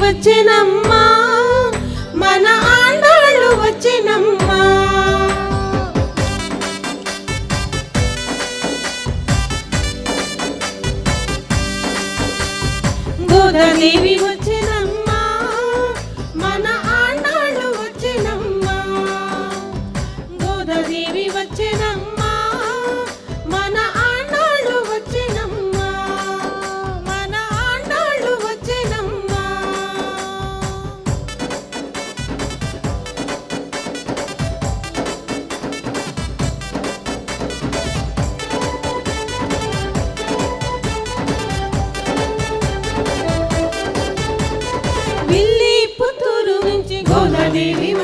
వచ్చెనమ్మా. మన ఆండాళ్ళు వచ్చెనమ్మా. గోదాదేవి వచ్చెనమ్మా. మన ఆండాళ్ళు వచ్చెనమ్మా. గోదాదేవి వచ్చెనమ్మా.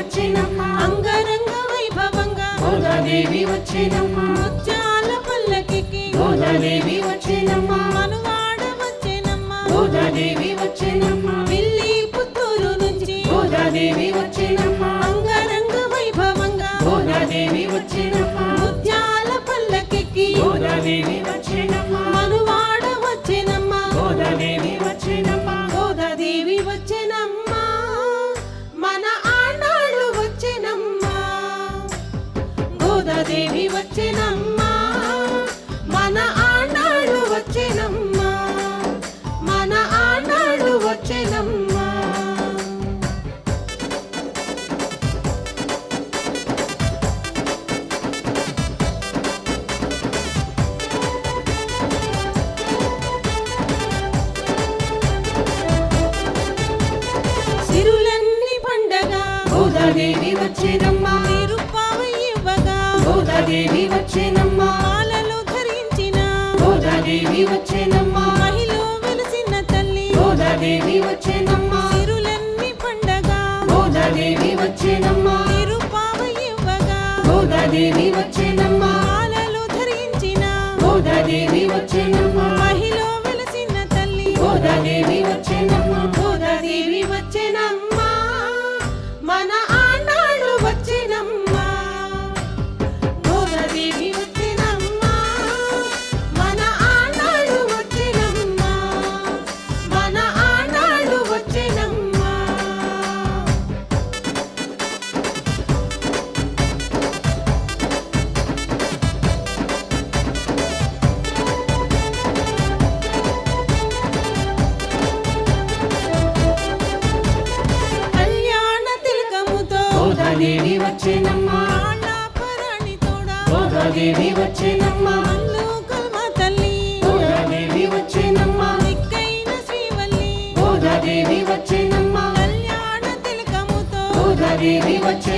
వచ్చినమ్మా అంగరంగ వైభవంగా గోదాదేవి వచ్చేనమ్మా ముత్యాల పల్లకికి గోదాదేవి వచ్చేనమ్మా మనువాడ వచ్చేనమ్మా. గోదాదేవి వచ్చేనమ్మా విల్లి పుత్తూరు నుంచి గోదాదేవి వచ్చేనమ్మా అంగరంగ వైభవంగా గోదాదేవి వచ్చేనమ్మా ముత్యాల పల్లకికి గోదాదేవి దేవి వచ్చినమ్మా. మన ఆనాడు వచ్చినమ్మా. మన ఆనాడు వచ్చినమ్మా. సిరులన్నీ పండగ గోదాదేవి గోదాదేవి వచ్చేనమ్మా. మహిళ వెలిసిన తల్లి. గోదాదేవి వచ్చేనమ్మా. సిరులన్నీ పండగ. గోదాదేవి వచ్చేనమ్మా. నిరుపావి ఇవ్వగా. గోదాదేవి వచ్చేనమ్మా. మాలలు ధరించిన. గోదాదేవి వచ్చేనమ్మా. మహిళ వెలిసిన తల్లి. గోదాదేవి వచ్చేనమ్మా. వచ్చేనమ్మా ఆళ్ళాపరాణి తోడా. గోదాదేవి వచ్చేనమ్మా. అల్లు కల్మ తల్లి. గోదాదేవి వచ్చేనమ్మా. దిక్కైన శ్రీవల్లి. గోదాదేవి వచ్చేనమ్మా. కళ్యాణ తిలకముతో. గోదాదేవి వచ్చేనమ్మా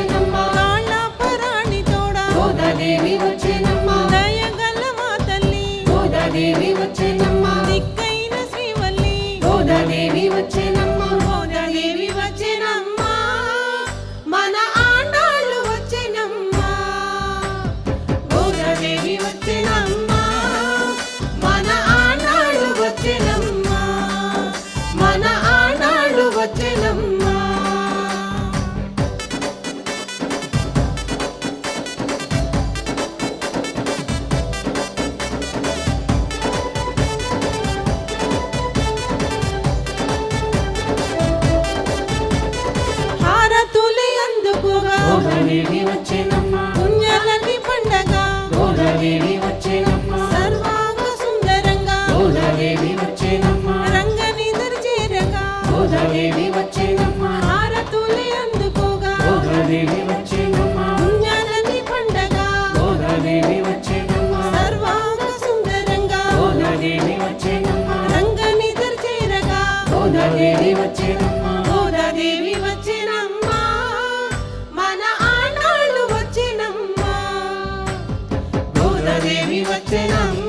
గోదాదేవి వచ్చేనమ్మా. పుణ్యాలని పండగ. గోదాదేవి వచ్చేనమ్మా. సర్వాంగ సుందరంగా. గోదాదేవి వచ్చేనమ్మా. రంగనిదరు చేరగా గోదాదేవి వచ్చేనమ్మా. హారతులు అందుకోగా. గోదాదేవి వచ్చేనమ్మా. పుణ్యాలని పండగ. గోదాదేవి వచ్చేనమ్మా. సర్వాంగ సుందరంగా. గోదాదేవి వచ్చేనమ్మా. రంగనిదరు చేరగా గోదాదేవి వచ్చేనమ్మా. గోదాదేవి వచ్చెనమ్మా